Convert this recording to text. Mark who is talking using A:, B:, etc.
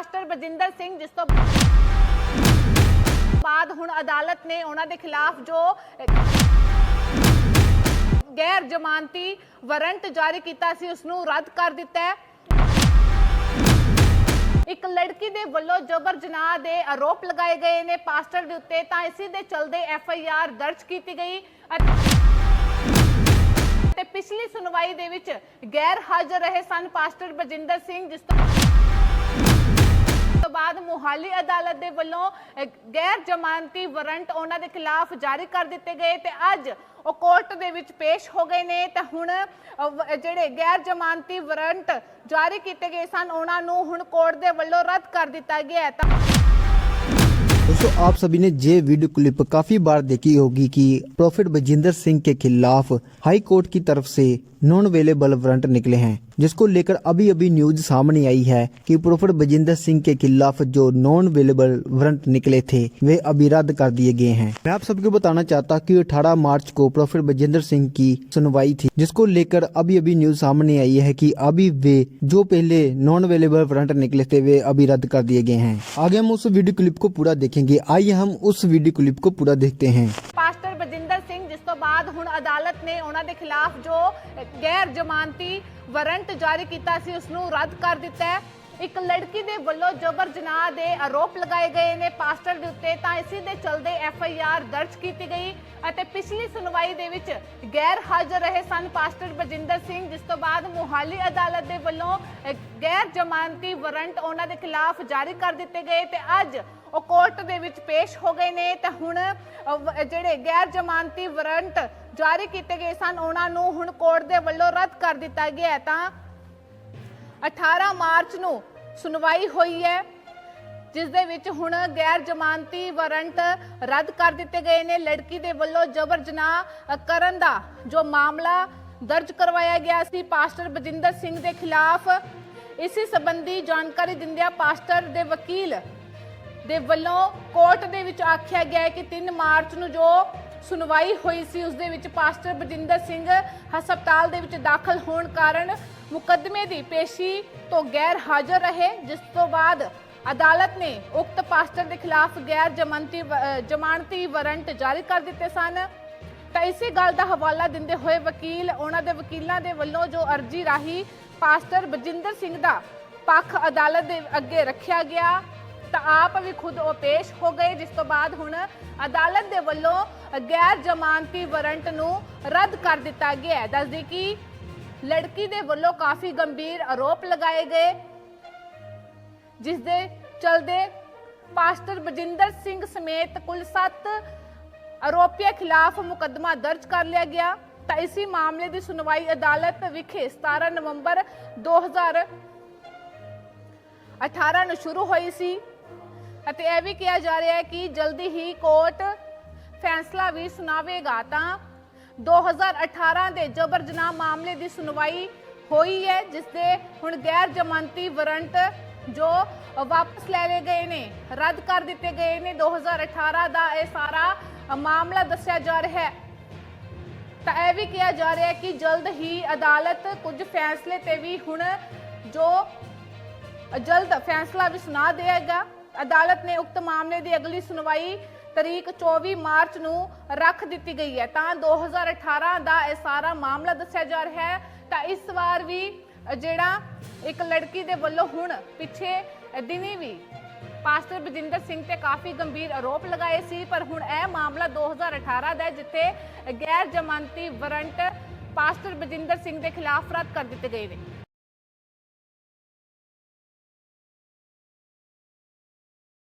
A: Pastor Bajinder Singh ਜਿਸ ਤੋਂ ਬਾਅਦ ਹੁਣ ਅਦਾਲਤ ਨੇ ਉਹਨਾਂ ਦੇ ਖਿਲਾਫ ਜੋ ਗੈਰ ਜ਼ਮਾਨਤੀ ਵਾਰੰਟ ਜਾਰੀ ਕੀਤਾ ਸੀ ਉਸ ਨੂੰ ਰੱਦ ਕਰ ਦਿੱਤਾ ਹੈ। ਇੱਕ ਲੜਕੀ ਦੇ ਵੱਲੋਂ ਜਬਰ ਜਨਾਹ ਦੇ ਆਰੋਪ ਲਗਾਏ ਗਏ ਨੇ ਪਾਸਟਰ ਦੇ ਉੱਤੇ, ਤਾਂ ਇਸੇ ਦੇ ਚਲਦੇ ਐਫ ਆਈ ਆਰ ਦਰਜ ਕੀਤੀ ਗਈ। ਤੇ ਪਿਛਲੀ ਸੁਣਵਾਈ ਦੇ ਵਿੱਚ ਗੈਰ ਹਾਜ਼ਰ ਰਹੇ ਸਨ ਪਾਸਟਰ ਬਜਿੰਦਰ ਸਿੰਘ, ਜਿਸ ਤੋਂ ਤੋਂ ਬਾਅਦ ਮੁਹਾਲੀ ਅਦਾਲਤ ਦੇ ਵੱਲੋਂ ਗੈਰ ਜ਼ਮਾਨਤੀ ਵਾਰੰਟ ਉਹਨਾਂ ਦੇ ਖਿਲਾਫ ਜਾਰੀ ਕਰ ਦਿੱਤੇ ਗਏ ਤੇ ਅੱਜ ਉਹ ਕੋਰਟ ਦੇ ਵਿੱਚ ਪੇਸ਼ ਹੋ ਗਏ ਨੇ। ਤੇ ਹੁਣ ਜਿਹੜੇ ਗੈਰ ਜ਼ਮਾਨਤੀ ਵਾਰੰਟ ਜਾਰੀ ਕੀਤੇ ਗਏ ਸਨ, ਉਹਨਾਂ ਨੂੰ ਹੁਣ ਕੋਰਟ ਦੇ ਵੱਲੋਂ ਰੱਦ ਕਰ ਦਿੱਤਾ ਗਿਆ ਹੈ। ਤਾਂ
B: दोस्तों, आप सभी ने ये वीडियो क्लिप काफ़ी बार देखी होगी कि प्रोफेट बजिंदर सिंह के खिलाफ हाई कोर्ट की तरफ़ से नॉन अवेलेबल वारंट निकले हैं, जिसको लेकर अभी अभी न्यूज़ सामने आई है कि प्रोफेट बजिंदर सिंह के खिलाफ जो नॉन अवेलेबल वारंट निकले थे, वे अभी रद्द कर दिए गए हैं। मैं आप सबको बताना चाहता कि 18 मार्च को प्रोफेट बजिंदर सिंह की सुनवाई थी, जिसको लेकर अभी अभी न्यूज़ सामने आई है कि अभी वे जो पहले नॉन अवेलेबल वारंट निकले थे, वे अभी रद्द कर दिए गए हैं। आगे हम उस वीडियो क्लिप को पूरा देखेंगे आइए हम उस वीडियो क्लिप को पूरा देखते हैं
A: ਪਾਸਟਰ ਬਜਿੰਦਰ ਸਿੰਘ ਜਿਸ ਤੋਂ ਬਾਅਦ ਹੁਣ ਅਦਾਲਤ ਨੇ ਉਹਨਾਂ ਦੇ ਖਿਲਾਫ ਜੋ ਗੈਰ ਜ਼ਮਾਨਤੀ ਵਾਰੰਟ ਜਾਰੀ ਕੀਤਾ ਸੀ ਉਸ ਨੂੰ ਰੱਦ ਕਰ ਦਿੱਤਾ ਹੈ ਇੱਕ ਲੜਕੀ ਦੇ ਵੱਲੋਂ ਜਬਰ ਜਨਾਹ ਦੇ ਆਰੋਪ ਲਗਾਏ ਗਏ ਨੇ ਪਾਸਟਰ ਦੇ ਉੱਤੇ ਤਾਂ ਇਸੇ ਦੇ ਚਲਦੇ ਐਫ ਆਈ ਆਰ ਦਰਜ ਕੀਤੀ ਗਈ ਅਤੇ ਪਿਛਲੀ ਸੁਣਵਾਈ ਦੇ ਵਿੱਚ ਗੈਰ ਹਾਜ਼ਰ ਰਹੇ ਸਨ ਪਾਸਟਰ ਬਜਿੰਦਰ ਸਿੰਘ ਜਿਸ ਤੋਂ ਬਾਅਦ ਮੁਹਾਲੀ ਅਦਾਲਤ ਦੇ ਵੱਲੋਂ ਅਹ, ਗੈਰ ਜ਼ਮਾਨਤੀ ਵਾਰੰਟ ਉਹਨਾਂ ਦੇ ਖਿਲਾਫ ਜਾਰੀ ਕਰ ਦਿੱਤੇ ਗਏ ਤੇ ਅੱਜ ਉਹ ਕੋਰਟ ਦੇ ਵਿੱਚ ਪੇਸ਼ ਹੋ ਗਏ ਨੇ, ਤੇ ਹੁਣ ਜਿਹੜੇ ਗੈਰ ਜ਼ਮਾਨਤੀ ਵਾਰੰਟ ਜਾਰੀ ਕੀਤੇ ਗਏ ਸਨ, ਉਹਨਾਂ ਨੂੰ ਹੁਣ ਕੋਰਟ ਦੇ ਵੱਲੋਂ ਰੱਦ ਕਰ ਦਿੱਤਾ ਗਿਆ ਤਾਂ 18 ਮਾਰਚ ਨੂੰ ਸੁਣਵਾਈ ਹੋਈ ਹੈ, ਜਿਸ ਦੇ ਵਿੱਚ ਹੁਣ ਗੈਰ ਜ਼ਮਾਨਤੀ ਵਾਰੰਟ ਰੱਦ ਕਰ ਦਿੱਤੇ ਗਏ ਨੇ। ਲੜਕੀ ਦੇ ਵੱਲੋਂ ਜਬਰ ਜਨਾਹ ਕਰਨ ਦਾ ਜੋ ਮਾਮਲਾ ਦਰਜ ਕਰਵਾਇਆ ਗਿਆ ਸੀ, ਪਾਸਟਰ ਬਜਿੰਦਰ ਸਿੰਘ ਦੇ ਖਿਲਾਫ। ਇਸੇ ਸੰਬੰਧੀ ਜਾਣਕਾਰੀ ਦਿੰਦਿਆਂ ਪਾਸਟਰ ਦੇ ਵਕੀਲ ਦੇ ਵੱਲੋਂ ਕੋਰਟ ਦੇ ਵਿੱਚ ਆਖਿਆ ਗਿਆ ਹੈ ਕਿ 3 ਮਾਰਚ ਨੂੰ ਜੋ ਸੁਣਵਾਈ ਹੋਈ ਸੀ, ਉਸ ਦੇ ਵਿੱਚ ਪਾਸਟਰ ਬਜਿੰਦਰ ਸਿੰਘ ਹਸਪਤਾਲ ਦੇ ਵਿੱਚ ਦਾਖਲ ਹੋਣ ਕਾਰਨ ਮੁਕੱਦਮੇ ਦੀ ਪੇਸ਼ੀ ਤੋਂ ਗੈਰ ਹਾਜ਼ਰ ਰਹੇ, ਜਿਸ ਤੋਂ ਬਾਅਦ ਅਦਾਲਤ ਨੇ ਉਕਤ ਪਾਸਟਰ ਦੇ ਖਿਲਾਫ ਗੈਰ ਜ਼ਮਾਨਤੀ ਜ਼ਮਾਨਤੀ ਵਾਰੰਟ ਜਾਰੀ ਕਰ ਦਿੱਤੇ ਸਨ। ਤਾਂ ਇਸੇ ਗੱਲ ਦਾ ਹਵਾਲਾ ਦਿੰਦੇ ਹੋਏ ਵਕੀਲ, ਉਹਨਾਂ ਦੇ ਵਕੀਲਾਂ ਦੇ ਵੱਲੋਂ ਜੋ ਅਰਜੀ ਰਾਹੀਂ ਪਾਸਟਰ ਬਜਿੰਦਰ ਸਿੰਘ ਦਾ ਪੱਖ ਅਦਾਲਤ ਦੇ ਅੱਗੇ ਰੱਖਿਆ ਗਿਆ ਤਾਂ ਆਪ ਵੀ ਖੁਦ ਉਹ ਪੇਸ਼ ਹੋ ਗਏ, ਜਿਸ ਤੋਂ ਬਾਅਦ ਹੁਣ ਅਦਾਲਤ ਦੇ ਵੱਲੋਂ ਗੈਰ ਜ਼ਮਾਨਤੀ ਵਾਰੰਟ ਨੂੰ ਰੱਦ ਕਰ ਦਿੱਤਾ ਗਿਆ ਹੈ। ਦੱਸਦੀ ਕਿ ਲੜਕੀ ਦੇ ਵੱਲੋਂ ਕਾਫੀ ਗੰਭੀਰ ਆਰੋਪ ਲਗਾਏ ਗਏ, ਜਿਸ ਦੇ ਚਲਦੇ ਪਾਸਟਰ ਬਜਿੰਦਰ ਸਿੰਘ ਸਮੇਤ ਕੁੱਲ 7 ਆਰੋਪੀਆਂ ਖਿਲਾਫ ਮੁਕੱਦਮਾ ਦਰਜ ਕਰ ਲਿਆ ਗਿਆ। ਤਾਂ ਇਸੇ ਮਾਮਲੇ ਦੀ ਸੁਣਵਾਈ ਅਦਾਲਤ ਵਿਖੇ 17 ਨਵੰਬਰ 2018 ਨੂੰ ਸ਼ੁਰੂ ਹੋਈ ਸੀ। ਅਤੇ ਇਹ ਵੀ ਕਿਹਾ ਜਾ ਰਿਹਾ ਹੈ ਕਿ ਜਲਦੀ ਹੀ ਕੋਰਟ ਫੈਸਲਾ ਵੀ ਸੁਣਾਵੇਗਾ। ਤਾਂ 2018 ਦੇ ਜਬਰ ਜਨਾਹ ਮਾਮਲੇ ਦੀ ਸੁਣਵਾਈ ਹੋਈ ਹੈ ਜਿਸ ਦੇ ਹੁਣ ਗੈਰ ਜ਼ਮਾਨਤੀ ਵਾਰੰਟ ਜੋ ਵਾਪਸ ਲੈ ਲਏ ਗਏ ਨੇ, ਰੱਦ ਕਰ ਦਿੱਤੇ ਗਏ ਨੇ। 2018 ਦਾ ਇਹ ਸਾਰਾ ਮਾਮਲਾ ਦੱਸਿਆ ਜਾ ਰਿਹਾ ਹੈ। ਤਾਂ ਇਹ ਵੀ ਕਿਹਾ ਜਾ ਰਿਹਾ ਹੈ ਕਿ ਜਲਦ ਹੀ ਅਦਾਲਤ ਕੁਝ ਫੈਸਲੇ ਤੇ ਵੀ ਹੁਣ ਜੋ ਜਲਦ ਫੈਸਲਾ ਵੀ ਸੁਣਾ ਦੇਵੇਗਾ। ਅਦਾਲਤ ਨੇ ਉਕਤ ਮਾਮਲੇ ਦੀ ਅਗਲੀ ਸੁਣਵਾਈ ਤਰੀਕ 24 ਮਾਰਚ ਨੂੰ ਰੱਖ ਦਿੱਤੀ ਗਈ ਹੈ। ਤਾਂ 2018 ਦਾ ਇਹ ਸਾਰਾ ਮਾਮਲਾ ਦੱਸਿਆ ਜਾ ਰਿਹਾ ਹੈ। ਤਾਂ ਇਸ ਵਾਰ ਵੀ ਜਿਹੜਾ ਇੱਕ ਲੜਕੀ ਦੇ ਵੱਲੋਂ ਹੁਣ ਪਿੱਛੇ ਦਿਨੀ ਵੀ ਪਾਸਟਰ ਬਜਿੰਦਰ ਸਿੰਘ ਤੇ ਕਾਫੀ ਗੰਭੀਰ ਆਰੋਪ ਲਗਾਏ ਸੀ, ਪਰ ਹੁਣ ਇਹ ਮਾਮਲਾ 2018 ਦਾ ਜਿੱਥੇ ਗੈਰ ਜ਼ਮਾਨਤੀ ਵਾਰੰਟ ਪਾਸਟਰ ਬਜਿੰਦਰ ਸਿੰਘ ਦੇ ਖਿਲਾਫ ਰੱਦ ਕਰ ਦਿੱਤੇ ਗਏ ਨੇ।